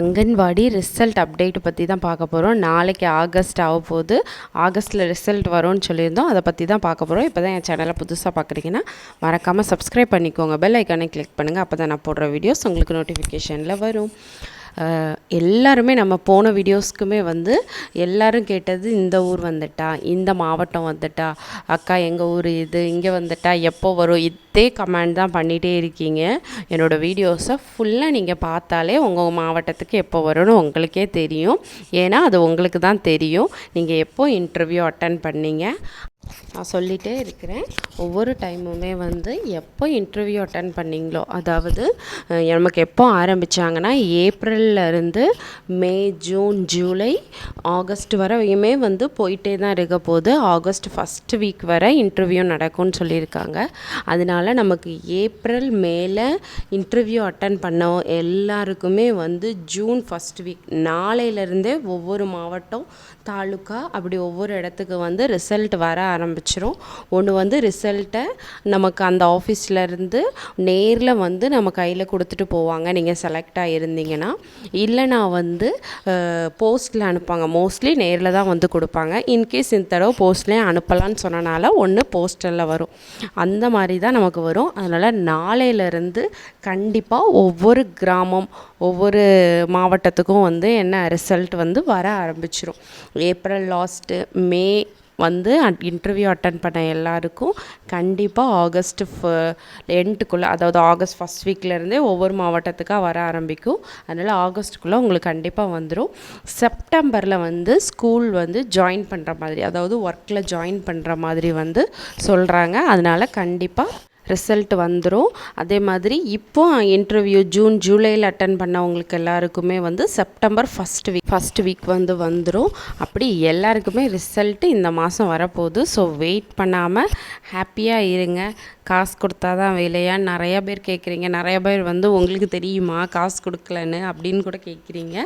Anganwadi result update பற்றி தான் பார்க்க போகிறோம் நாளைக்கு ஆகஸ்ட் ஆக போகுது. ஆகஸ்ட்டில் ரிசல்ட் வரும்னு சொல்லியிருந்தோம். அதை பற்றி தான் பார்க்க போகிறோம் இப்போ தான் என் சேனலை புதுசாக பார்க்குறீங்கன்னா மறக்காமல் சப்ஸ்கிரைப் பண்ணிக்கோங்க. பெல் ஐக்கானே கிளிக் பண்ணுங்கள் அப்போ தான் நான் போடுற வீடியோஸ் உங்களுக்கு நோட்டிஃபிகேஷனில் வரும். எல்லாருமே நம்ம போன வீடியோஸ்க்குமே வந்து எல்லோரும் கேட்டது இந்த ஊர் வந்துட்டா இந்த மாவட்டம் வந்துட்டா அக்கா எங்கள் ஊர் இது இங்கே வந்துட்டா எப்போ வரும் இதே கமெண்ட் தான் பண்ணிகிட்டே இருக்கீங்க. என்னோடய வீடியோஸை ஃபுல்லாக நீங்கள் பார்த்தாலே உங்கள் மாவட்டத்துக்கு எப்போ வரும்னு உங்களுக்கே தெரியும். ஏன்னா அது உங்களுக்கு தான் தெரியும். நீங்கள் எப்போ இன்டர்வியூ அட்டன் பண்ணீங்க? நான் சொல்லிகிட்டே இருக்கிறேன். ஒவ்வொரு டைமுமே வந்து எப்போ இன்டர்வியூ அட்டன் பண்ணீங்களோ அதாவது நமக்கு எப்போ ஆரம்பித்தாங்கன்னா ஏப்ரல்ல இருந்து மே ஜூன் ஜூலை ஆகஸ்ட் வரையுமே வந்து போயிட்டே தான் இருக்க போது ஆகஸ்ட் ஃபஸ்ட் வீக் வரை இன்டர்வியூ நடக்கும்னு சொல்லியிருக்காங்க. அதனால நமக்கு ஏப்ரல் மேலே இன்டர்வியூ அட்டன் பண்ண எல்லாருக்குமே வந்து ஜூன் ஃபஸ்ட் வீக் நாளையிலேருந்தே ஒவ்வொரு மாவட்டம் தாலுக்கா அப்படி ஒவ்வொரு இடத்துக்கு வந்து ரிசல்ட் வர ஆரம்பிச்சிரும். ஒன்று வந்து ரிசல்ட்டை நமக்கு அந்த ஆஃபீஸ்லேருந்து நேரில் வந்து நம்ம கையில் கொடுத்துட்டு போவாங்க. நீங்கள் செலக்ட் ஆகிருந்தீங்கன்னா இல்லைனா வந்து போஸ்ட்டில் அனுப்பாங்க மோஸ்ட்லி நேரில் தான் வந்து கொடுப்பாங்க. இன்கேஸ் இந்த தடவை போஸ்ட்லேயே அனுப்பலான்னு சொன்னனால ஒன்று போஸ்டலில் வரும். அந்த மாதிரி தான் நமக்கு வரும். அதனால் நாளையிலேருந்து கண்டிப்பாக ஒவ்வொரு கிராமம் ஒவ்வொரு மாவட்டத்துக்கும் வந்து என்ன ரிசல்ட் வந்து வர ஆரம்பிச்சிடும் ஏப்ரல் லாஸ்ட்டு மே வந்து இன்டர்வியூ அட்டன் பண்ண எல்லாருக்கும் கண்டிப்பாக ஆகஸ்ட் எண்டுக்குள்ளே அதாவது ஆகஸ்ட் ஃபஸ்ட் வீக்லேருந்தே ஒவ்வொரு மாவட்டத்துக்காக வர ஆரம்பிக்கும். அதனால் ஆகஸ்ட்டுக்குள்ளே உங்களுக்கு கண்டிப்பாக வந்துடும் செப்டம்பரில் வந்து ஸ்கூல் வந்து ஜாயின் பண்ணுற மாதிரி அதாவது ஒர்க்கில் ஜாயின் பண்ணுற மாதிரி வந்து சொல்கிறாங்க அதனால் கண்டிப்பாக ரிசல்ட் வந்துடும் அதே மாதிரி இப்போ இன்டர்வியூ ஜூன் ஜூலையில் அட்டன் பண்ணவங்களுக்கு எல்லாருக்குமே வந்து September first week first week வந்து வந்துடும் அப்படி எல்லாருக்குமே ரிசல்ட்டு இந்த மாதம் வரப்போகுது. ஸோ வெயிட் பண்ணாமல் ஹாப்பியாக இருங்க. காசு கொடுத்தா தான் வேலையான்னு நிறையா பேர் கேட்குறீங்க. நிறையா பேர் வந்து உங்களுக்கு தெரியுமா? காசு கொடுக்கலன்னு அப்படின்னு கூட கேட்குறீங்க.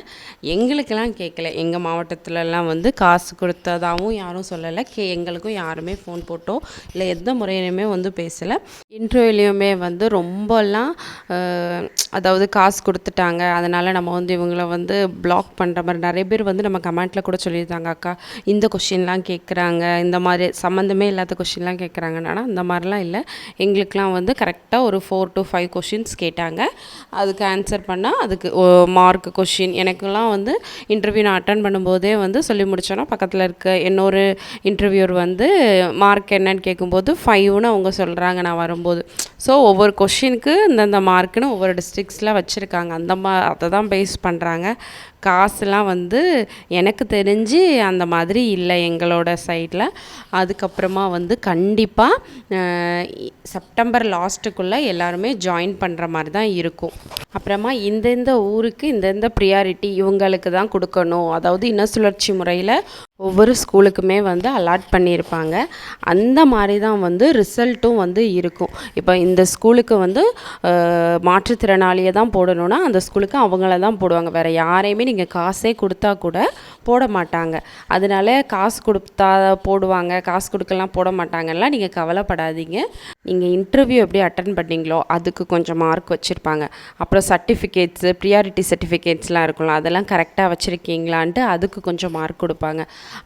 எங்களுக்கெல்லாம் கேட்கல. எங்கள் மாவட்டத்துலலாம் வந்து காசு கொடுத்ததாகவும் யாரும் சொல்லலை. கே எங்களுக்கும் யாருமே ஃபோன் போட்டோ இல்லை எந்த முறையிலுமே வந்து பேசலை. இன்டர்வியூலையுமே வந்து ரொம்பலாம் அதாவது காசு கொடுத்துட்டாங்க. அதனால் நம்ம வந்து இவங்கள வந்து பிளாக் பண்ணுற மாதிரி நிறைய பேர் வந்து நம்ம கமெண்ட்டில் கூட சொல்லியிருந்தாங்க அக்கா இந்த கொஷின்லாம் கேட்குறாங்க. இந்த மாதிரி சம்மந்தமே இல்லாத கொஷின்லாம் கேட்குறாங்கன்னா. அந்த மாதிரிலாம் இல்லை. எங்களுக்கெலாம் வந்து கரெக்டாக ஒரு ஃபோர் டு ஃபைவ் கொஷின்ஸ் கேட்டாங்க. அதுக்கு ஆன்சர் பண்ணால் அதுக்கு மார்க் கொஷின் எனக்கெல்லாம் வந்து இன்டர்வியூ நான் அட்டன் பண்ணும்போதே வந்து சொல்லி முடித்தோன்னா பக்கத்தில் இருக்க இன்னொரு இன்டர்வியூர் வந்து மார்க் என்னன்னு கேட்கும்போது ஃபைவ்னு அவங்க சொல்கிறாங்க நான் வரும்போது. ஸோ ஒவ்வொரு கொஷினுக்கு இந்தந்த மார்க்குன்னு ஒவ்வொரு டிஸ்ட்ரிக்ஸில் வச்சுருக்காங்க. அந்த மா அதை தான் பேஸ் பண்ணுறாங்க காசுலாம் வந்து எனக்கு தெரிஞ்சு அந்த மாதிரி இல்லை எங்களோட சைடில். அதுக்கப்புறமா வந்து கண்டிப்பாக செப்டம்பர் லாஸ்ட்டுக்குள்ளே எல்லாருமே ஜாயின் பண்ணுற மாதிரி தான் இருக்கும். அப்புறமா இந்தந்த ஊருக்கு இந்தந்த ப்ரியாரிட்டி இவங்களுக்கு தான் கொடுக்கணும். அதாவது இன சுழற்சி முறையில் ஒவ்வொரு ஸ்கூலுக்குமே வந்து அலாட் பண்ணியிருப்பாங்க. அந்த மாதிரி தான் வந்து ரிசல்ட்டும் வந்து இருக்கும். இப்போ இந்த ஸ்கூலுக்கு வந்து மாற்றுத்திறனாளியை தான் போடணும்னா அந்த ஸ்கூலுக்கு அவங்கள தான் போடுவாங்க. வேறு யாரையுமே நீங்கள் காசே கொடுத்தா கூட போட மாட்டாங்க. அதனால காசு கொடுத்தா போடுவாங்க. காசு கொடுக்கலாம் போட மாட்டாங்கலாம் நீங்கள் கவலைப்படாதீங்க. நீங்கள் இன்டர்வியூ எப்படி அட்டன் பண்ணீங்களோ அதுக்கு கொஞ்சம் மார்க் வச்சுருப்பாங்க. அப்புறம் சர்டிஃபிகேட்ஸு ப்ரியாரிட்டி சர்டிஃபிகேட்ஸ்லாம் இருக்கும்ல அதெல்லாம் கரெக்டாக வச்சுருக்கீங்களான்ட்டு அதுக்கு கொஞ்சம் மார்க் கொடுப்பாங்க.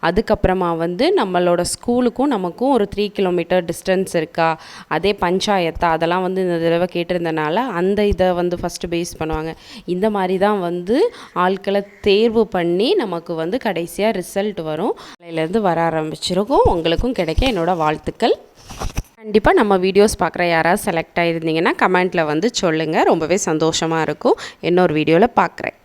அதுக்கப்புறமா வந்து நம்மளோட ஸ்கூலுக்கும் நமக்கும் ஒரு த்ரீ கிலோமீட்டர் டிஸ்டன்ஸ் இருக்கா? அதே பஞ்சாயத்தா? அதெல்லாம் வந்து இந்த தடவை கேட்டிருந்தனால அந்த இதை வந்து ஃபஸ்ட்டு பேஸ் பண்ணுவாங்க. இந்த மாதிரி தான் வந்து ஆட்களை தேர்வு பண்ணி நமக்கு வந்து கடைசியாக ரிசல்ட் வரும். காலையிலேருந்து வர ஆரம்பிச்சிருக்கும். உங்களுக்கும் கிடைக்க என்னோடய வாழ்த்துக்கள். கண்டிப்பாக நம்ம வீடியோஸ் பார்க்குற யாராவது செலக்ட் ஆகிருந்தீங்கன்னா கமெண்ட்டில் வந்து சொல்லுங்கள் ரொம்பவே சந்தோஷமாக இருக்கும். இன்னொரு வீடியோவில் பார்க்குறேன்.